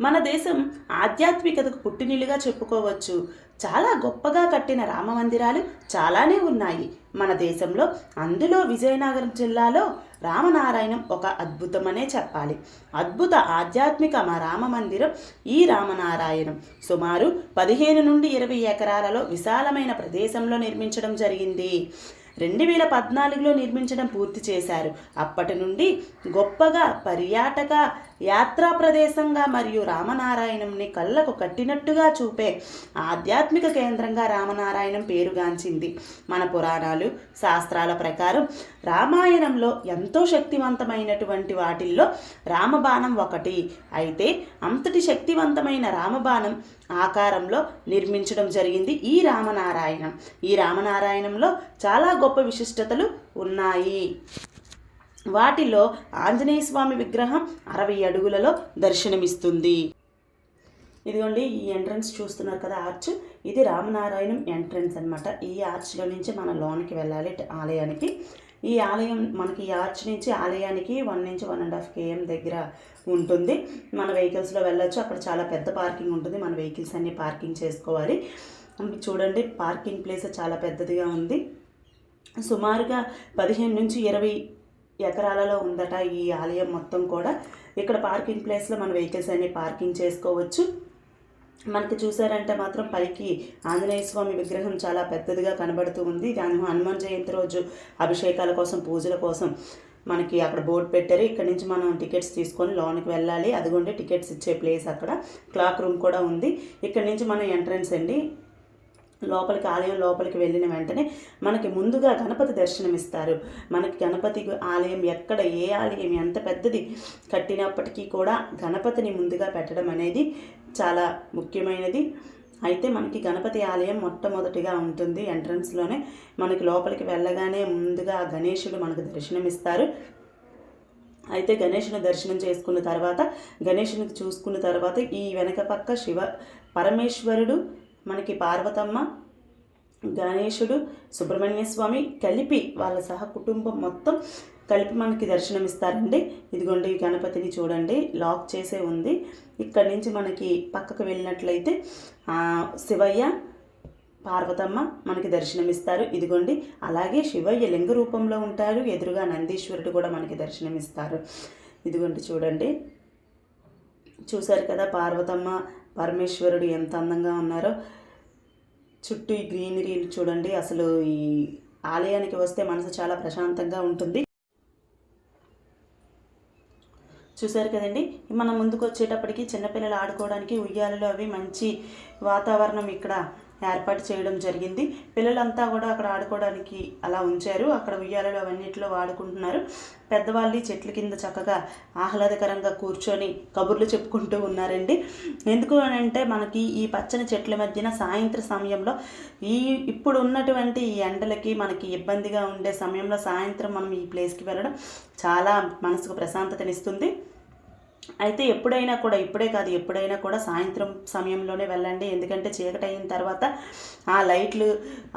మన దేశం ఆధ్యాత్మికతకు పుట్టినిల్లుగా చెప్పుకోవచ్చు. చాలా గొప్పగా కట్టిన రామ మందిరాలు చాలానే ఉన్నాయి. మన దేశంలో అందులో విజయనగరం జిల్లాలో రామనారాయణం ఒక అద్భుతమనే చెప్పాలి. అద్భుత ఆధ్యాత్మిక మా రామ మందిరం ఈ రామనారాయణం. సుమారు పదిహేను నుండి ఇరవై ఎకరాలలో విశాలమైన ప్రదేశంలో నిర్మించడం జరిగింది. రెండు వేల పద్నాలుగులో నిర్మించడం పూర్తి చేశారు. అప్పటి నుండి గొప్పగా పర్యాటక యాత్రా ప్రదేశంగా మరియు రామనారాయణంని కళ్ళకు కట్టినట్టుగా చూపే ఆధ్యాత్మిక కేంద్రంగా రామనారాయణం పేరుగాంచింది. మన పురాణాలు శాస్త్రాల ప్రకారం రామాయణంలో ఎంతో శక్తివంతమైనటువంటి వాటిల్లో రామబాణం ఒకటి. అయితే అంతటి శక్తివంతమైన రామబాణం ఆకారంలో నిర్మించడం జరిగింది ఈ రామనారాయణం. ఈ రామనారాయణంలో చాలా గొప్ప విశిష్టతలు ఉన్నాయి. వాటిలో ఆంజనేయ స్వామి విగ్రహం అరవై అడుగులలో దర్శనమిస్తుంది. ఇదిగోండి ఈ ఎంట్రన్స్ చూస్తున్నారు కదా ఆర్చ్. ఇది రామనారాయణం ఎంట్రన్స్ అన్నమాట. ఈ ఆర్చ్లో నుంచి మనం లోనికి వెళ్ళాలి ఆలయానికి. ఈ ఆలయం మనకి ఈ ఆర్చ్ నుంచి ఆలయానికి వన్ నుంచి వన్ అండ్ హాఫ్ కేఎం దగ్గర ఉంటుంది. మన వెహికల్స్లో వెళ్ళొచ్చు. అక్కడ చాలా పెద్ద పార్కింగ్ ఉంటుంది. మన వెహికల్స్ అన్ని పార్కింగ్ చేసుకోవాలి. చూడండి పార్కింగ్ ప్లేస్ చాలా పెద్దదిగా ఉంది. సుమారుగా పదిహేను నుంచి ఇరవై ఎకరాలలో ఉందట ఈ ఆలయం మొత్తం కూడా. ఇక్కడ పార్కింగ్ ప్లేస్లో మన వెహికల్స్ అన్ని పార్కింగ్ చేసుకోవచ్చు. మనకి చూసారంటే మాత్రం పైకి ఆంజనేయ స్వామి విగ్రహం చాలా పెద్దదిగా కనబడుతూ ఉంది. దాని హనుమాన్ జయంతి రోజు అభిషేకాల కోసం పూజల కోసం మనకి అక్కడ బోర్డు పెట్టారు. ఇక్కడ నుంచి మనం టికెట్స్ తీసుకొని లోనికి వెళ్ళాలి. అదిగోండి టికెట్స్ ఇచ్చే ప్లేస్ అక్కడ. క్లాక్ రూమ్ కూడా ఉంది. ఇక్కడ నుంచి మనం ఎంట్రన్స్ అండి. లోపలికి ఆలయం లోపలికి వెళ్ళిన వెంటనే మనకి ముందుగా గణపతి దర్శనం ఇస్తారు మనకి గణపతి ఆలయం ఎక్కడ ఏ ఆలయం ఎంత పెద్దది కట్టినప్పటికీ కూడా గణపతిని ముందుగా పెట్టడం అనేది చాలా ముఖ్యమైనది. అయితే మనకి గణపతి ఆలయం మొట్టమొదటిగా ఉంటుంది. ఎంట్రన్స్లోనే మనకి లోపలికి వెళ్ళగానే ముందుగా గణేశుడు మనకు దర్శనమిస్తారు. అయితే గణేషుని దర్శనం చేసుకున్న తర్వాత గణేషుని చూసుకున్న తర్వాత ఈ వెనక పక్క శివ పరమేశ్వరుడు మనకి పార్వతమ్మ గణేశుడు సుబ్రహ్మణ్య స్వామి కలిపి వాళ్ళ సహ కుటుంబం మొత్తం కలిపి మనకి దర్శనమిస్తారండి. ఇదిగోండి గణపతిని చూడండి లాక్ చేసే ఉంది. ఇక్కడి నుంచి మనకి పక్కకు వెళ్ళినట్లయితే శివయ్య పార్వతమ్మ మనకి దర్శనమిస్తారు. ఇదిగోండి అలాగే శివయ్య లింగ రూపంలో ఉంటారు. ఎదురుగా నందీశ్వరుడు కూడా మనకి దర్శనమిస్తారు. ఇదిగోండి చూడండి. చూశారు కదా పార్వతమ్మ పరమేశ్వరుడు ఎంత అందంగా ఉన్నారో. చుట్టూ ఈ గ్రీనరీలు చూడండి అసలు ఈ ఆలయానికి వస్తే మనసు చాలా ప్రశాంతంగా ఉంటుంది. చూశారు కదండి? మనం ముందుకు వచ్చేటప్పటికి చిన్నపిల్లలు ఆడుకోవడానికి ఉయ్యాలలో అవి మంచి వాతావరణం ఇక్కడ. ఏర్పాటు చేయడం జరిగింది. పిల్లలంతా కూడా అక్కడ ఆడుకోవడానికి అలా ఉంచారు. అక్కడ ఉయ్యాలలో అవన్నిటిలో ఆడుకుంటున్నారు పెద్దవాళ్ళు చెట్ల కింద చక్కగా ఆహ్లాదకరంగా కూర్చొని కబుర్లు చెప్పుకుంటూ ఉన్నారండి. ఎందుకు అని అంటే మనకి ఈ పచ్చని చెట్ల మధ్యన సాయంత్ర సమయంలో ఈ ఇప్పుడు ఉన్నటువంటి ఈ ఎండలకి మనకి ఇబ్బందిగా ఉండే సమయంలో సాయంత్రం మనం ఈ ప్లేస్కి వెళ్ళడం చాలా మనసుకు ప్రశాంతతనిస్తుంది. అయితే ఎప్పుడైనా కూడా ఇప్పుడే కాదు ఎప్పుడైనా కూడా సాయంత్రం సమయంలోనే వెళ్ళండి. ఎందుకంటే చీకటి అయిన తర్వాత ఆ లైట్లు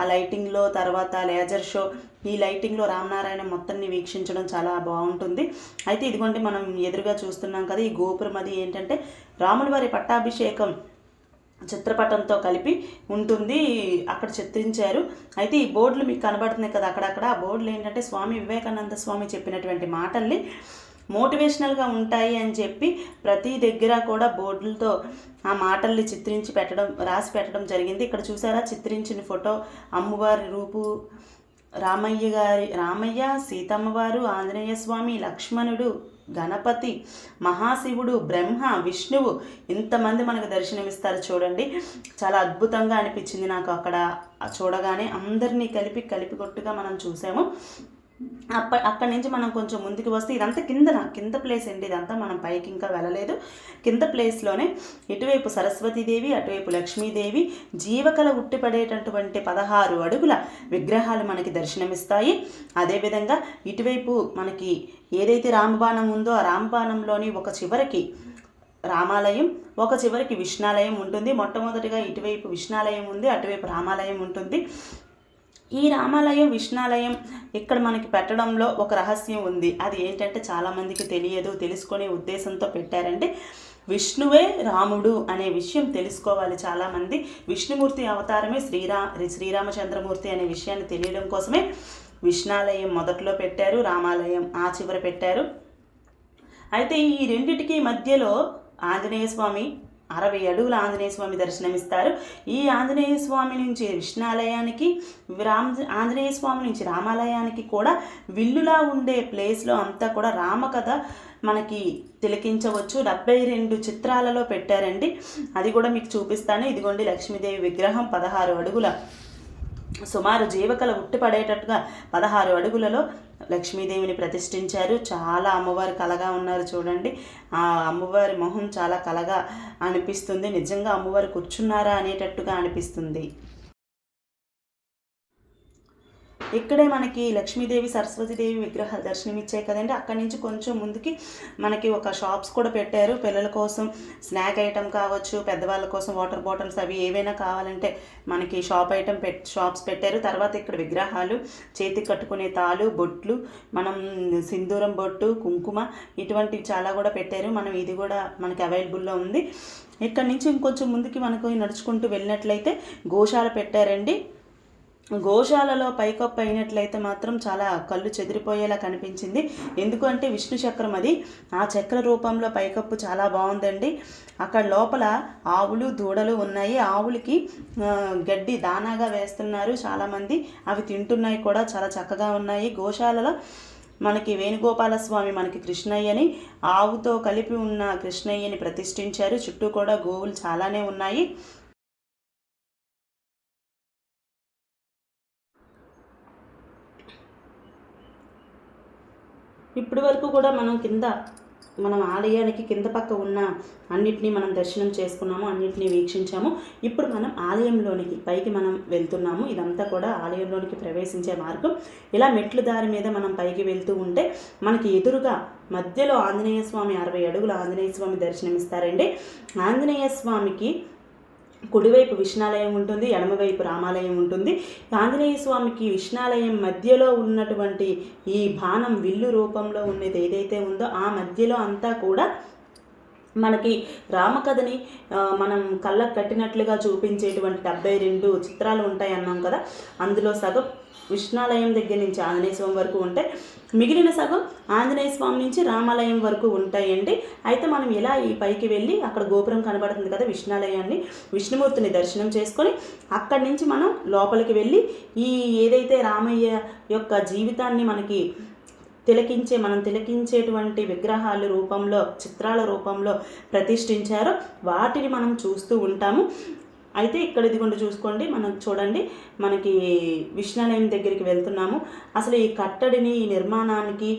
ఆ లైటింగ్లో తర్వాత లేజర్ షో ఈ లైటింగ్లో రామనారాయణ మొత్తాన్ని వీక్షించడం చాలా బాగుంటుంది. అయితే ఇదిగోండి మనం ఎదురుగా చూస్తున్నాం కదా ఈ గోపురం అది ఏంటంటే రాముల వారి పట్టాభిషేకం చిత్రపటంతో కలిపి ఉంటుంది అక్కడ చిత్రించారు. అయితే ఈ బోర్డులు మీకు కనబడుతున్నాయి కదా అక్కడక్కడ. ఆ బోర్డులు ఏంటంటే స్వామి వివేకానంద స్వామి చెప్పినటువంటి మాటల్ని మోటివేషనల్గా ఉంటాయి అని చెప్పి ప్రతి దగ్గర కూడా బోర్డులతో ఆ మాటల్ని చిత్రించి పెట్టడం రాసి పెట్టడం జరిగింది. ఇక్కడ చూసారా? చిత్రించిన ఫోటో అమ్మవారి రూపు. రామయ్య గారి రామయ్య సీతమ్మవారు ఆంజనేయ స్వామి లక్ష్మణుడు గణపతి మహాశివుడు బ్రహ్మ విష్ణువు ఇంతమంది మనకు దర్శనమిస్తారు చూడండి. చాలా అద్భుతంగా అనిపించింది నాకు అక్కడ. చూడగానే అందరినీ కలిపి కలిపికొట్టుగా మనం చూసాము. అప్ప అక్కడి నుంచి మనం కొంచెం ముందుకు వస్తే ఇదంతా కిందన కింద ప్లేస్ అండి ఇదంతా. మనం పైకి ఇంకా వెళ్ళలేదు. కింద ప్లేస్లోనే ఇటువైపు సరస్వతీదేవి అటువైపు లక్ష్మీదేవి జీవకళ ఉట్టిపడేటటువంటి పదహారు అడుగుల విగ్రహాలు మనకి దర్శనమిస్తాయి. అదేవిధంగా ఇటువైపు మనకి ఏదైతే రామబాణం ఉందో ఆ రామబాణంలోని ఒక చివరికి రామాలయం ఒక చివరికి విష్ణాలయం ఉంటుంది. మొట్టమొదటిగా ఇటువైపు విష్ణాలయం ఉంది అటువైపు రామాలయం ఉంటుంది. ఈ రామాలయం విష్ణాలయం ఇక్కడ మనకి పెట్టడంలో ఒక రహస్యం ఉంది. అది ఏంటంటే చాలామందికి తెలియదు తెలుసుకునే ఉద్దేశంతో పెట్టారంటే విష్ణువే రాముడు అనే విషయం తెలుసుకోవాలి చాలామంది విష్ణుమూర్తి అవతారమే శ్రీరా శ్రీరామచంద్రమూర్తి అనే విషయాన్ని తెలియడం కోసమే విష్ణాలయం మొదట్లో పెట్టారు రామాలయం ఆ చివర పెట్టారు. అయితే ఈ రెండిటికి మధ్యలో ఆంజనేయ స్వామి అరవై అడుగుల ఆంజనేయ స్వామి దర్శనమిస్తారు. ఈ ఆంజనేయ స్వామి నుంచి విష్ణాలయానికి రామ ఆంజనేయ స్వామి నుంచి రామాలయానికి కూడా విల్లులా ఉండే ప్లేస్లో అంతా కూడా రామకథ మనకి తిలకించవచ్చు. డెబ్బై రెండు చిత్రాలలో పెట్టారండి. అది కూడా మీకు చూపిస్తాను. ఇదిగోండి లక్ష్మీదేవి విగ్రహం పదహారు అడుగుల సుమారు జీవకళ ఉట్టిపడేటట్టుగా పదహారు అడుగులలో లక్ష్మీదేవిని ప్రతిష్ఠించారు. చాలా అమ్మవారు కలగా ఉన్నారు చూడండి. ఆ అమ్మవారి మొహం చాలా కలగా అనిపిస్తుంది. నిజంగా అమ్మవారు కూర్చున్నారా అనేటట్టుగా అనిపిస్తుంది. ఇక్కడే మనకి లక్ష్మీదేవి సరస్వతీదేవి విగ్రహాలు దర్శనమిచ్చాయి కదండి. అక్కడి నుంచి కొంచెం ముందుకి మనకి ఒక షాప్స్ కూడా పెట్టారు. పిల్లల కోసం స్నాక్ ఐటమ్ కావచ్చు పెద్దవాళ్ళ కోసం వాటర్ బాటిల్స్ అవి ఏవైనా కావాలంటే మనకి షాప్ ఐటమ్ పెట్ షాప్స్ పెట్టారు. తర్వాత ఇక్కడ విగ్రహాలు చేతికి కట్టుకునే తాళు బొట్లు మనం సింధూరం బొట్టు కుంకుమ ఇటువంటివి చాలా కూడా పెట్టారు. మనం ఇది కూడా మనకి అవైలబుల్లో ఉంది. ఇక్కడ నుంచి ఇంకొంచెం ముందుకి మనకు నడుచుకుంటూ వెళ్ళినట్లయితే గోశాల పెట్టారండి. గోశాలలో పైకప్పు అయినట్లయితే మాత్రం చాలా కళ్ళు చెదిరిపోయేలా కనిపించింది. ఎందుకంటే విష్ణు చక్రం అది. ఆ చక్ర రూపంలో పైకప్పు చాలా బాగుందండి. అక్కడ లోపల ఆవులు దూడలు ఉన్నాయి. ఆవులకి గడ్డి దానాగా వేస్తున్నారు చాలామంది. అవి తింటున్నాయి కూడా చాలా చక్కగా ఉన్నాయి. గోశాలలో మనకి వేణుగోపాల స్వామి మనకి కృష్ణయ్యని ఆవుతో కలిపి ఉన్న కృష్ణయ్యని ప్రతిష్ఠించారు. చుట్టూ కూడా గోవులు చాలానే ఉన్నాయి. ఇప్పటి వరకు కూడా మనం కింద మనం ఆలయానికి కింద పక్క ఉన్న అన్నిటినీ మనం దర్శనం చేసుకున్నాము అన్నిటినీ వీక్షించాము. ఇప్పుడు మనం ఆలయంలోనికి పైకి మనం వెళ్తున్నాము. ఇదంతా కూడా ఆలయంలోనికి ప్రవేశించే మార్గం. ఇలా మెట్లు దారి మీద మనం పైకి వెళ్తూ ఉంటే మనకి ఎదురుగా మధ్యలో ఆంజనేయ స్వామి అరవై అడుగుల ఆంజనేయ స్వామి దర్శనమిస్తారండి. ఆంజనేయ స్వామికి కుడివైపు విష్ణాలయం ఉంటుంది ఎడమవైపు రామాలయం ఉంటుంది. ఆంజనేయ స్వామికి విష్ణాలయం మధ్యలో ఉన్నటువంటి ఈ బాణం విల్లు రూపంలో ఉన్నది ఏదైతే ఉందో ఆ మధ్యలో అంతా కూడా మనకి రామకథని మనం కళ్ళకు కట్టినట్లుగా చూపించేటువంటి డెబ్బై రెండు చిత్రాలు ఉంటాయి అన్నాం కదా. అందులో సగం విష్ణాలయం దగ్గర నుంచి ఆంజనేయ స్వామి వరకు ఉంటే మిగిలిన సగం ఆంజనేయ స్వామి నుంచి రామాలయం వరకు ఉంటాయండి. అయితే మనం ఇలా ఈ పైకి వెళ్ళి అక్కడ గోపురం కనబడుతుంది కదా విష్ణాలయాన్ని విష్ణుమూర్తిని దర్శనం చేసుకొని అక్కడి నుంచి మనం లోపలికి వెళ్ళి ఈ ఏదైతే రామయ్య యొక్క జీవితాన్ని మనకి తిలకించే మనం తిలకించేటువంటి విగ్రహాల రూపంలో చిత్రాల రూపంలో ప్రతిష్ఠించారో వాటిని మనం చూస్తూ ఉంటాము. అయితే ఇక్కడ ఇదిగోండి చూసుకోండి మనం చూడండి మనకి విష్ణాలయం దగ్గరికి వెళ్తున్నాము. అసలు ఈ కట్టడిని ఈ నిర్మాణానికి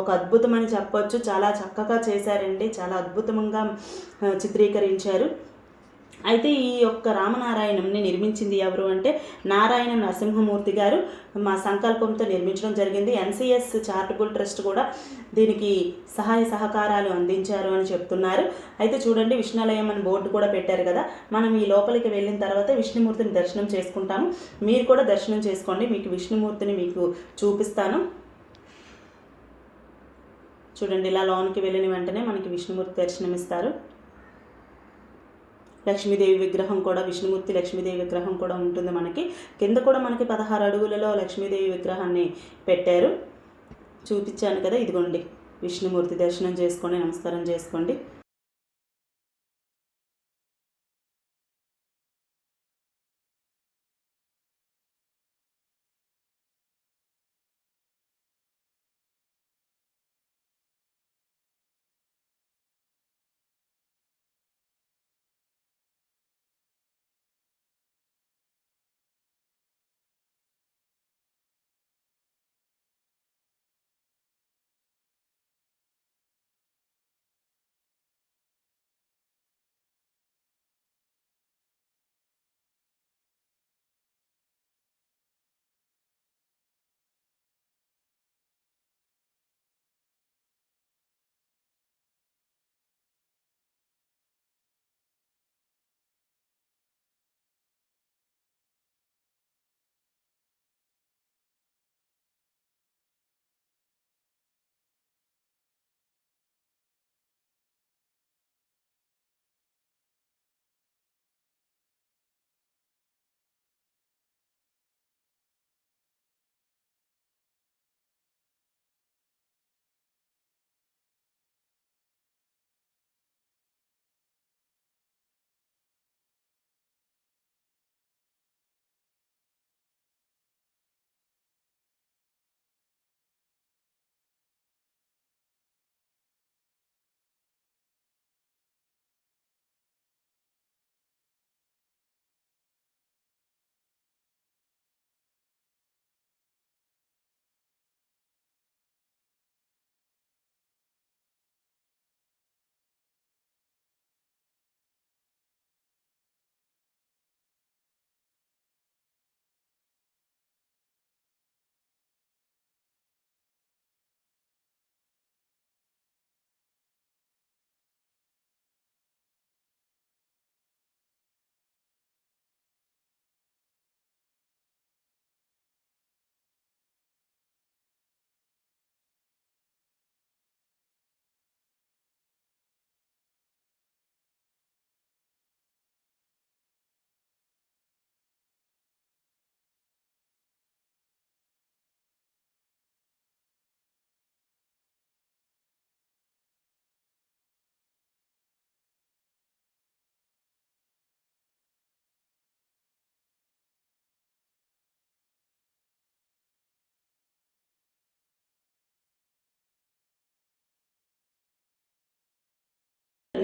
ఒక అద్భుతమని చెప్పొచ్చు. చాలా చక్కగా చేశారండి. చాలా అద్భుతంగా చిత్రీకరించారు. అయితే ఈ యొక్క రామనారాయణంని నిర్మించింది ఎవరు అంటే నారాయణ నరసింహమూర్తి గారు. మా సంకల్పంతో నిర్మించడం జరిగింది. ఎన్సిఎస్ చారిటబుల్ ట్రస్ట్ కూడా దీనికి సహాయ సహకారాలు అందించారు అని చెప్తున్నారు. అయితే చూడండి విష్ణాలయం అని బోర్డు కూడా పెట్టారు కదా. మనం ఈ లోపలికి వెళ్ళిన తర్వాత విష్ణుమూర్తిని దర్శనం చేసుకుంటాము. మీరు కూడా దర్శనం చేసుకోండి. మీకు విష్ణుమూర్తిని మీకు చూపిస్తాను. చూడండి ఇలా లోనికి వెళ్ళిన వెంటనే మనకి విష్ణుమూర్తి దర్శనం ఇస్తారు లక్ష్మీదేవి విగ్రహం కూడా విష్ణుమూర్తి లక్ష్మీదేవి విగ్రహం కూడా ఉంటుంది మనకి. కింద కూడా మనకి పదహారు అడుగులలో లక్ష్మీదేవి విగ్రహాన్ని పెట్టారు. చూపించాను కదా ఇదిగోండి. విష్ణుమూర్తి దర్శనం చేసుకోండి నమస్కారం చేసుకోండి.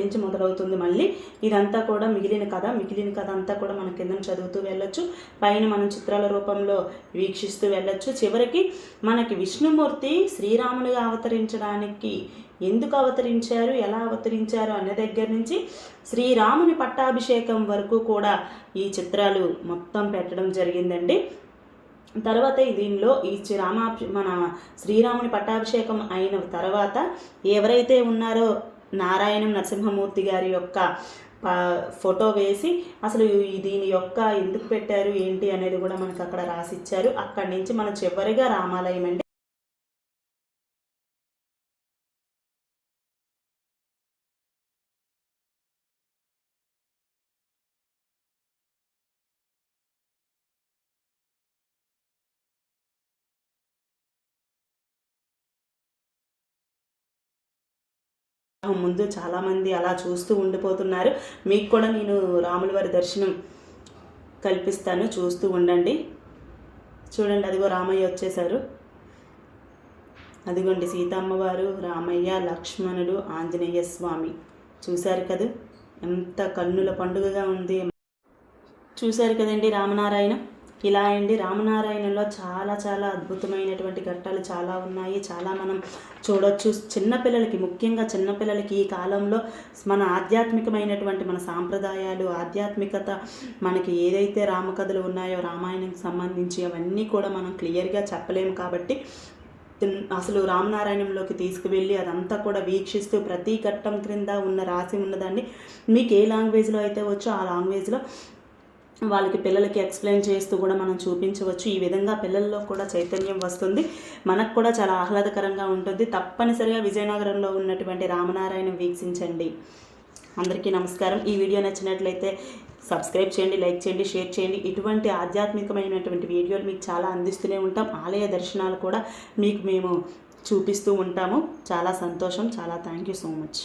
నుంచి మొదలవుతుంది మళ్ళీ. ఇదంతా కూడా మిగిలిన కథ. మిగిలిన కథ అంతా కూడా మనం కింద చదువుతూ వెళ్ళొచ్చు. పైన మనం చిత్రాల రూపంలో వీక్షిస్తూ వెళ్ళొచ్చు. చివరికి మనకి విష్ణుమూర్తి శ్రీరామునిగా అవతరించడానికి ఎందుకు అవతరించారు? ఎలా అవతరించారు? అనే దగ్గర నుంచి శ్రీరాముని పట్టాభిషేకం వరకు కూడా ఈ చిత్రాలు మొత్తం పెట్టడం జరిగిందండి. తర్వాత దీనిలో ఈ రామా మన శ్రీరాముని పట్టాభిషేకం అయిన తర్వాత ఎవరైతే ఉన్నారో నారాయణం నరసింహమూర్తి గారి యొక్క ఫోటో వేసి అసలు దీని యొక్క ఎందుకు పెట్టారు ఏంటి అనేది కూడా మనకు అక్కడ రాసిచ్చారు. అక్కడి నుంచి మన చివరిగా రామాలయం అండి. ముందు చాలామంది అలా చూస్తూ ఉండిపోతున్నారు. మీకు కూడా నేను రాముల వారి దర్శనం కల్పిస్తాను. చూస్తూ ఉండండి. చూడండి అదిగో రామయ్య వచ్చేసారు అదిగోండి సీతమ్మవారు రామయ్య లక్ష్మణుడు ఆంజనేయ స్వామి. చూశారు కదా ఎంత కన్నుల పండుగగా ఉంది. చూశారు కదండి రామనారాయణ? ఇలా అండి. రామనారాయణలో చాలా చాలా అద్భుతమైనటువంటి ఘట్టాలు చాలా ఉన్నాయి. చాలా మనం చూడొచ్చు. చిన్నపిల్లలకి ముఖ్యంగా చిన్నపిల్లలకి ఈ కాలంలో మన ఆధ్యాత్మికమైనటువంటి మన సాంప్రదాయాలు ఆధ్యాత్మికత మనకి ఏదైతే రామకథలు ఉన్నాయో రామాయణంకి సంబంధించి అవన్నీ కూడా మనం క్లియర్గా చెప్పలేము కాబట్టి అసలు రామనారాయణంలోకి తీసుకువెళ్ళి అదంతా కూడా వీక్షిస్తూ ప్రతి ఘట్టం క్రింద ఉన్న రాసి ఉన్నదాన్ని మీకు ఏ లాంగ్వేజ్లో అయితే వచ్చో ఆ లాంగ్వేజ్లో వాళ్ళకి పిల్లలకి ఎక్స్ప్లెయిన్ చేస్తూ కూడా మనం చూపించవచ్చు. ఈ విధంగా పిల్లల్లో కూడా చైతన్యం వస్తుంది. మనకు కూడా చాలా ఆహ్లాదకరంగా ఉంటుంది. తప్పనిసరిగా విజయనగరంలో ఉన్నటువంటి రామనారాయణ వీక్షించండి. అందరికీ నమస్కారం. ఈ వీడియో నచ్చినట్లయితే సబ్స్క్రైబ్ చేయండి లైక్ చేయండి షేర్ చేయండి. ఇటువంటి ఆధ్యాత్మికమైనటువంటి వీడియోలు మీకు చాలా అందిస్తూనే ఉంటాం. ఆలయ దర్శనాలు కూడా మీకు మేము చూపిస్తూ ఉంటాము. చాలా సంతోషం. చాలా థ్యాంక్ యూ సో మచ్